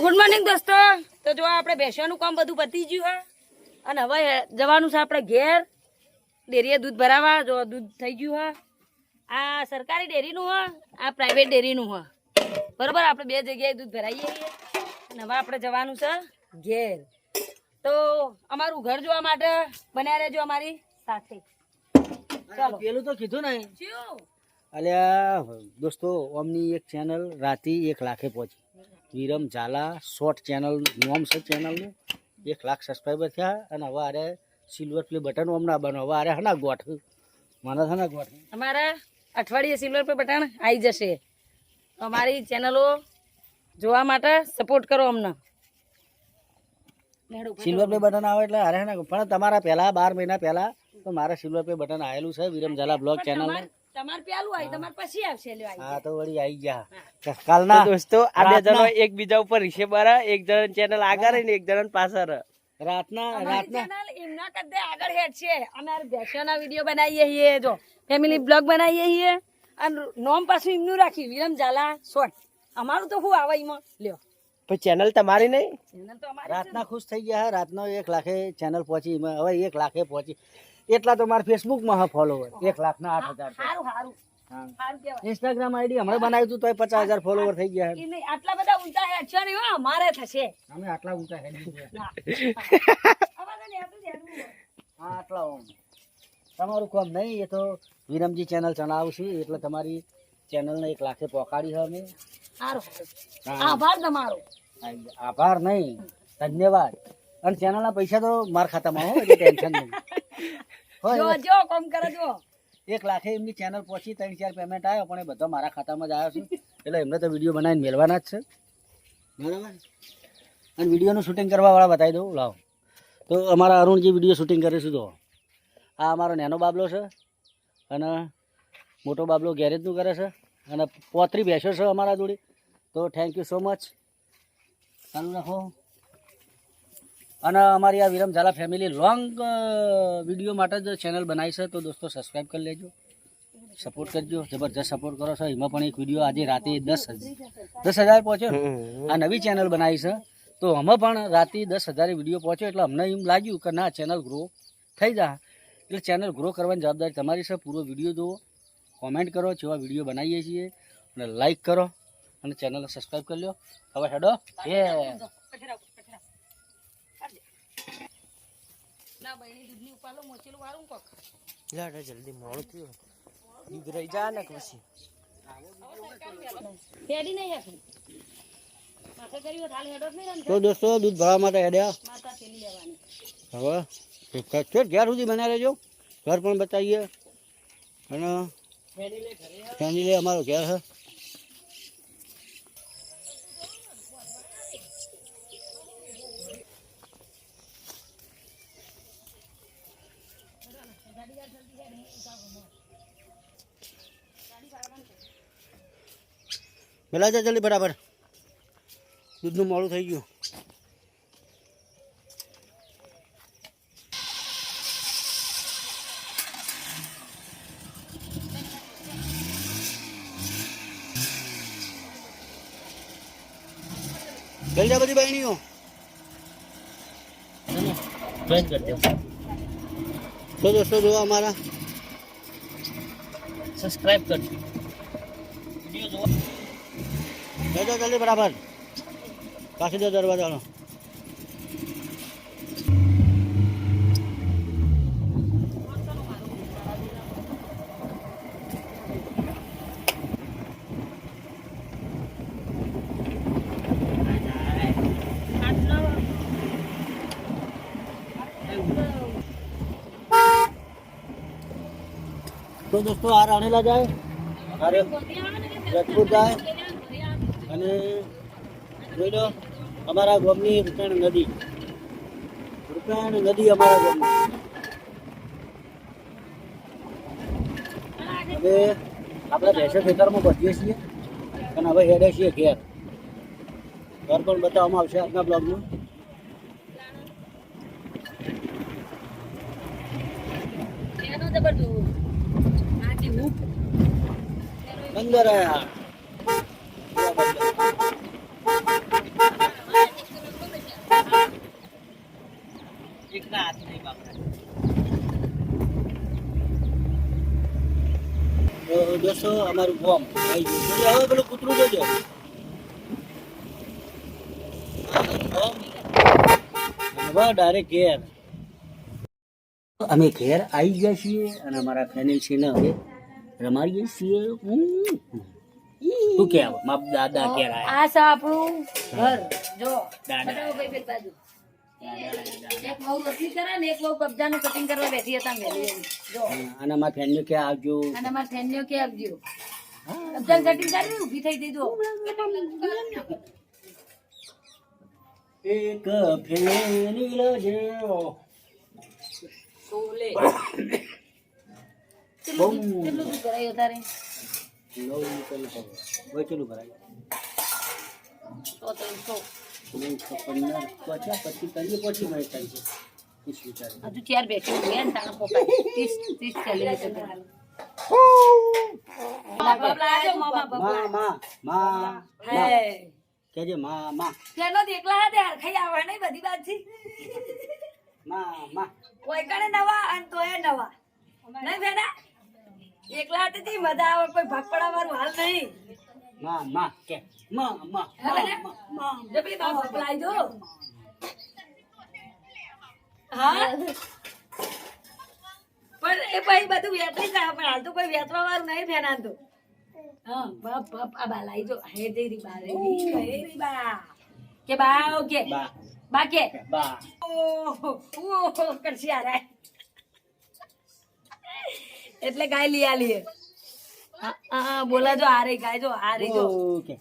Good morning દોસ્તો. તો જો આપણે બેસવાનું કામ બધું પતી ગયું હા. અને હવે જવાનું છે આપણે ઘેર. ડેરીએ દૂધ ભરાવા. જો દૂધ થઈ ગયું હા. આ સરકારી ડેરીનું હે. આ પ્રાઇવેટ ડેરીનું હે. બરોબર? આપણે બે જગ્યાએ દૂધ ભરાઈએ. અને હવે આપણે જવાનું છે ઘેર. તો અમારું ઘર જોવા માટે બન્યા રહેજો અમારી સાથે. ચાલો. પેલું તો કીધું ને. અલ્યા દોસ્તો ઓમની એક ચેનલ રાતી એક લાખે પહોંચી. વિરમ ઝાલા શોર્ટ ચેનલ નોમ છે ચેનલનું એક લાખ સબસ્ક્રાઈબર થયા અને હવે આરે સિલ્વર પ્લે બટન ઓમના બનો હવે આરે હના ગોઠ? મને હના ગોઠ? અમારા અઠવાડિયે સિલ્વર પ્લે બટન આવી જશે. અમારી ચેનલો જોવા માટે સપોર્ટ કરો અમને. સિલ્વર પ્લે બટન આવે એટલે અરે હના પણ તમારા પહેલા બાર મહિના પહેલા તો મારે સિલ્વર પ્લે બટન આવેલું છે વિરમ ઝાલા બ્લોગ ચેનલ તમારે પેલું આવી તમારે પછી આવશે લ્યો આવી. હા તો વળી આવી ગયા. કાલના દોસ્તો આ બે જણો એકબીજા ઉપર રીશે એક જણ ચેનલ આગળ ને એક જણ પાછળ. રાતના રાતના. એમના કરતા આગળ હેડ છે. અમારે ભેંસોના વીડિયો બનાવીએ છીએ જો. ફેમિલી બ્લોગ બનાવીએ છીએ. અને નોમ પાછું એમનું રાખી વિરમ ઝાલા શોર્ટ. અમારું તો શું આવે એમાં? લ્યો. પણ ચેનલ તમારી નહીં. ચેનલ તો અમારી રાતના ખુશ થઈ ગયા હે. રાતનો એક લાખે ચેનલ પહોંચી. હવે એક લાખે પહોંચી. એટલા તો મારા ફેસબુકમાં હા ફોલોવર એક લાખ ના આઠ હજાર સારું સારું. હા. ઇન્સ્ટાગ્રામ આઈડી હમણાં બનાવ્યું હતું તોય પચાસ હજાર ફોલોવર થઈ ગયા. આટલા બધા ઊંચા હેડ છે મારે અમારે થશે. અમે આટલા ઊંચા હોય. હા આટલા ઓમ. તમારું કામ નહીં એ તો વિરમજી ચેનલ ચલાવશું એટલે તમારી ચેનલને એક લાખે પહોંચાડી છે અમે. હા. આભાર તમારો. આભાર નહીં. ધન્યવાદ. અને ચેનલના પૈસા તો મારા ખાતામાં હો એટલે ટેન્શન નહીં. જો જો કોમ કરે જો એક લાખે એમની ચેનલ પહોંચી ત્રણ ચાર પેમેન્ટ આવ્યો પણ એ બધો મારા ખાતામાં જ આવ્યો છે. એટલે એમને તો વીડિયો બનાવીને મેળવાના જ છે. બરાબર? અને વિડીયોનું શૂટિંગ કરવાવાળા બતાવી દઉં લાવો. તો અમારા અરુણજી વીડિયો શૂટિંગ કરીશું તો આ અમારો નાનો બાબલો છે અને મોટો બાબલો ગેરેજનું કરે છે અને પોતરી બેસો છે અમારા જોડે. તો થેન્ક યુ સો મચ ચાલુ રાખો. અને અમારી આ Viram Jhala family long video માટે જ ચેનલ બનાવી છે, તો દોસ્તો સબસ્ક્રાઈબ કરી લેજો. સપોર્ટ કરજો. જબરજસ્ત સપોર્ટ કરો છો. એમાં પણ એક વીડિયો આજે રાતે દસ દસ હજાર પહોંચ્યો. આ નવી ચેનલ બનાવી છે. તો અમે પણ રાતે દસ હજારે વીડિયો પહોંચ્યો. એટલે અમને એમ લાગ્યું કે ના ચેનલ ગ્રો થઈ જા એટલે ચેનલ ગ્રો કરવાની જવાબદારી તમારી છે. પૂરો વીડિયો જુઓ. કોમેન્ટ કરો જેવા વીડિયો બનાવીએ છીએ. અને લાઈક કરો. અને ચેનલને સબસ્ક્રાઈબ કરી લો હવે હેડો. એ ના બહેની દૂધની ઉપાલો મોચેલું વારું કોક. લાડા જલ્દી મોડું થયું. દૂધ રહી જા ને પછી. હેડી નહીં હેડો તો દોસ્તો દૂધ ભરવા માટે હેડ્યા. માતા થેલી લેવાની. હવે ચો ઘેર સુધી બના રહેજો ઘર પણ બતાવીએ. અને ફેમિલી અમારો ઘેર છે. પેલા જા જલ્દી બરાબર. દૂધનું મોડું થઈ ગયું. ગઈ બધી બહેણીઓ કરી દો. તો દોસ્તો જોવા અમારા. સબસ્ક્રાઈબ કરજો. જઈ જાઓ જલ્દી બરાબર. કાશી દો દરવાજાનો. તો દોસ્તો આ રાણેલા જાય? અરે જતપુર જાય? અને જોઈ લો અમારા ગામની રૂપેણ નદી. રૂપેણ નદી અમારા ગામની. હવે આપણે ભેંસો ખેતરમાં બધીએ છીએ અને હવે હેડે છીએ ઘેર. ઘર પણ બતાવવામાં આવશે આજના બ્લોગમાં. જબરદસ્ત અંદર આયા. મારા હાથ નહીં બાપરા દોસ્તો અમારું ગોમ. આવી ગયું હવે પેલું કૂતરું જોજો. હવે ડાયરેક્ટ ઘેર. અમે ઘેર આવી ગયા છીએ અને અમારા ફેમિલી છે ને હવે રમાડીએ છીએ. શું કહેવા માપ દાદા ઘેર આ છે આપણું ઘર. જો. દાદા. એક બહુ રસી કરે ને એક બહુ કબજાનું કટિંગ કરવા બેઠી હતા મેલી એવી. જો. અને અમારા ફેમિલી કે આવજો. અને અમારા ફેનીઓ કે આપજો કબજાનું કટિંગ કરી ઊભી થઈ દીધો એક ફેરી લેજો. સોલે. કેટલું કેટલું કરાયું તારે નવ વચેલું ભરાય? સો ત્રણસો. પંદર પચાસ પચીસ કરીએ પછી મળે થાય છે ત્રીસ લીટર હજુ ચાર બેઠી છે? ને તારા પપ્પા ત્રીસ ત્રીસ ચાલીસ લીટર કરાયું. બબલા આવજો, મામા બબલા. માં માં માં હે. કેજે માં માં તેનો જ એકલા હાથે હરખાઈ આવે નહીં બધી બાજુથી. માં માં કોઈ કણે નવા અને તોય નવા. નહીં બેના એકલા હાથે મજા આવે કોઈ ભાગ પડાવવાનું હાલ નહીં. માં માં કે માં માં હવે ને? જો પેલી બા બબલાઈ જો. હા? પણ એ પછી બધું વેચાઈ જાય પણ હાલ તો કોઈ વેચવા વાળું નહીં ભેના તો. હા બાપ બાપ આ બા લાઈ જો. હે દે રી બા રે હે બા કે બા ઓકે બા. બા કે? બા. ઓહો ઓહો કરશી આ એટલે ગાય લીયા હા બોલા જો આ રહી ગાય જો આ રહી જો.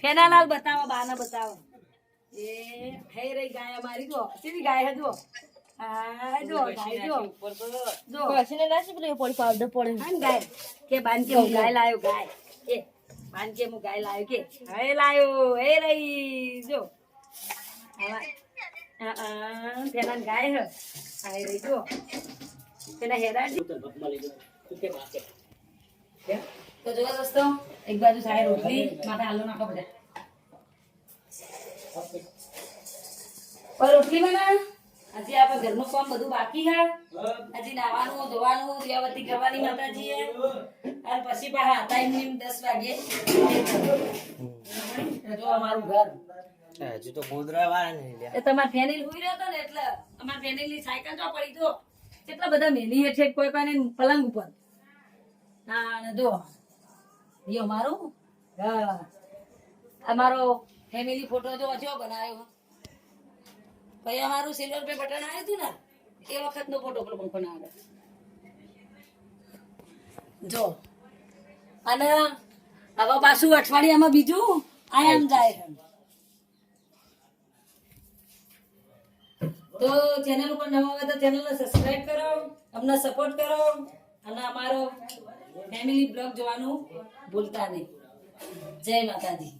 ફેનાલાલ બતાવો બાના બતાવો. એ હે રહી ગાય અમારી જો. સીધી ગાય હે જો? હા જો ગાય જો. જો. હા ને ગાય? કે બાન કે હું ગાય લાયો ગાય? એ બાન કે હું ગાય લાયો કે? હે લાયો હે રહી જો. આવા હા હા પેલા ગાય હે હે તો ગપમાં લઈ જાઓ કે બા કે તો જો દોસ્તો એક બાજુ સાય રોટલી માથે આલુ નાખો બધા. પર રોટલી બના હજી આપણે ઘરનું કામ બધું બાકી છે હજી નાવાનું ધોવાનું દિયાવતી કરવાની માતાજીએ. અને પછી પાછા હતા એમ નેમ દસ વાગે. જો અમારું ઘર. હજુ તો ગોદરા વાળા નહીં એ તમાર ફેનિલ હુઈ રહ્યો હતો ને એટલે અમાર ફેનિલની સાયકલ જો પડી જો કેટલા બધા મેલી છે કોઈ કોઈને પલંગ ઉપર. હા ને જો. યો મારું. હા. અમારો ફેમિલી ફોટો જો જો બનાવ્યો ભાઈ અમારું સિલ્વર પે બટન આવ્યું હતું ને, એ વખતનો ફોટો પણ આવે જો. અને હવે પાછું અઠવાડિયામાં બીજું આયામ જાય તો ચેનલ ઉપર નવા હોય તો ચેનલને સબસ્ક્રાઇબ કરો, અમને સપોર્ટ કરો, અને અમારો ફેમિલી બ્લોગ જોવાનું ભૂલતા નહીં. જય માતાજી.